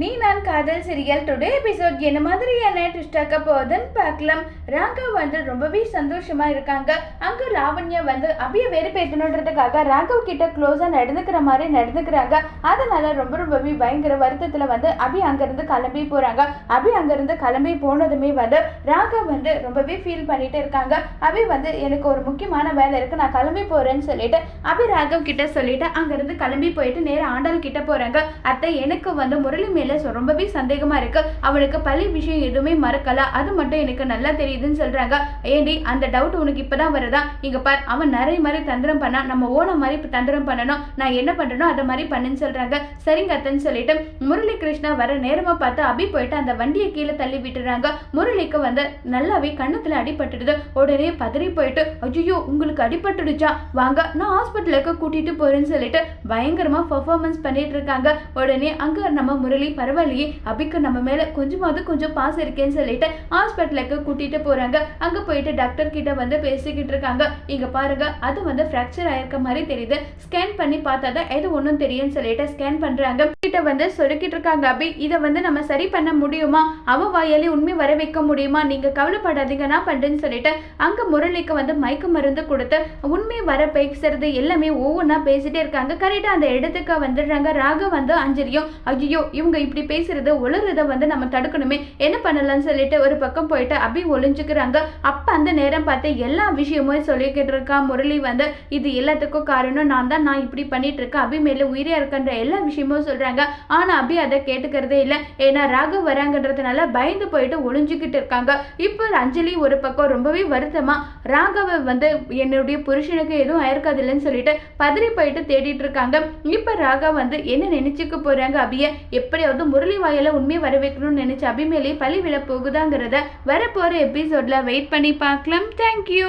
நீ நான் காதல் சீரியல் டுடே எபிசோட் என்ன மாதிரியான ட்விஸ்டாக்க போகுதுன்னு பார்க்கலாம். ராகா வந்து ரொம்பவே சந்தோஷமா இருக்காங்க. அங்க லாவண்யா வந்து அபிய வேறு பேசணுன்றதுக்காக ராகவ் கிட்ட க்ளோஸா நடந்துக்கிற மாதிரி நடந்துக்கிறாங்க. அதனால ரொம்ப ரொம்பவே பயங்கர வருத்தத்துல வந்து அபி அங்கிருந்து கிளம்பி போறாங்க. அபி அங்கிருந்து கிளம்பி போனதுமே வந்து ராகவ் வந்து ரொம்பவே ஃபீல் பண்ணிட்டு இருக்காங்க. அபி வந்து எனக்கு ஒரு முக்கியமான வேலை இருக்கு. நான் கிளம்பி போறேன்னு சொல்லிட்டு அபி ராகவ் கிட்ட சொல்லிட்டு அங்கிருந்து கிளம்பி போயிட்டு நேராக ஆண்டாள் கிட்ட போறாங்க. அத்தை எனக்கு வந்து முரளி மேல சொ- ரொம்பவே சந்தேகமாக இருக்குது அவனுக்கு பள்ளி விஷயம் எதுவுமே மறக்கல. அது மட்டும் எனக்கு நல்லா தெரியுதுன்னு சொல்கிறாங்க ஏண்டி அந்த டவுட் உனக்கு இப்போ தான் வருதா? இங்கே பார் அவன் நிறைய மாதிரி தந்திரம் பண்ணா நம்ம ஓன மாதிரி இப்போ தந்திரம் பண்ணணும். நான் என்ன பண்ணுறனோ அதை மாதிரி பண்ணுன்னு சொல்கிறாங்க சரிங்க அத்தன்னு சொல்லிட்டு முரளி கிருஷ்ணா வர நேரமாக பார்த்து அபி போயிட்டு அந்த வண்டியை கீழே தள்ளி விட்டுறாங்க. முரளிக்கு வந்து நல்லாவே கண்ணத்தில் அடிபட்டுடுது. உடனே பதறி போயிட்டு ஐயோ உங்களுக்கு அடிபட்டுடுச்சா? வாங்க நான் ஹாஸ்பிட்டலுக்கு கூட்டிகிட்டு போகிறேன்னு சொல்லிட்டு பயங்கரமாக பர்ஃபார்மன்ஸ் பண்ணிட்டு இருக்காங்க. உடனே அங்கே நம்ம முரளி பரவாயில்லையே அபிக்கு நம்ம மேலே கொஞ்சமாவது கொஞ்சம் பாசம் இருக்கேன்னு சொல்லிட்டு ஹாஸ்பிட்டலுக்கு கூட்டிகிட்டு போகிறாங்க அங்கே போயிட்டு டாக்டர் கிட்ட வந்து பேசிக்கிட்டு இருக்காங்க. இங்கே பாருங்க அது வந்து ஃப்ராக்சர் ஆயிருக்க மாதிரி தெரியுது. ஸ்கேன் பண்ணி பார்த்தா தான் எது ஒன்றும் தெரியும்னு சொல்லிட்டு ஸ்கேன் பண்ணுறாங்க கிட்ட வந்து சொல்லிக்கிட்டு இருக்காங்க அபி. இதை வந்து நம்ம சரி பண்ண முடியுமா? அவ வாயாலே உண்மை வர வைக்க முடியுமா? நீங்க கவலைப்படாதீங்க நான் பண்றேன்னு சொல்லிட்டு அங்க முரளிக்கு வந்து மயக்க மருந்து கொடுத்து உண்மை வர பேசுறது எல்லாமே ஒவ்வொன்றா பேசிட்டே இருக்காங்க. கரெக்டாக அந்த இடத்துக்கு வந்துடுறாங்க. ராக வந்து அஞ்சலியும் ஐயோ இவங்க இப்படி பேசுறது உளறத வந்து நம்ம தடுக்கணுமே என்ன பண்ணலாம்னு சொல்லிட்டு ஒரு பக்கம் போயிட்டு அபி ஒளிஞ்சுக்கிறாங்க. அப்ப அந்த நேரம் பார்த்து எல்லா விஷயமும் சொல்லிக்கிட்டு இருக்கா முரளி வந்து இது எல்லாத்துக்கும் காரணம் நான் தான் நான் இப்படி பண்ணிட்டு இருக்கேன். அபி மேல உயிரியா இருக்கன்ற எல்லா விஷயமும் இருக்காங்க. ஆனா அபி அதை கேட்டுக்கிறதே இல்லை. ஏன்னா ராகு வராங்கன்றதுனால பயந்து போயிட்டு ஒளிஞ்சுக்கிட்டு இருக்காங்க. இப்போ அஞ்சலி ஒரு பக்கம் ரொம்பவே வருத்தமா ராகவை வந்து என்னுடைய புருஷனுக்கு எதுவும் ஆயிருக்காதுல்லன்னு சொல்லிட்டு பதறி போயிட்டு தேடிட்டு இருக்காங்க. இப்ப ராகா வந்து என்ன நினைச்சுக்க போறாங்க அபிய? எப்படியாவது முரளி வாயில உண்மையை வர வைக்கணும்னு நினைச்சு அபிமேலே பழி விழ போகுதாங்கிறத வரப்போற எபிசோட்ல வெயிட் பண்ணி பார்க்கலாம். தேங்க்யூ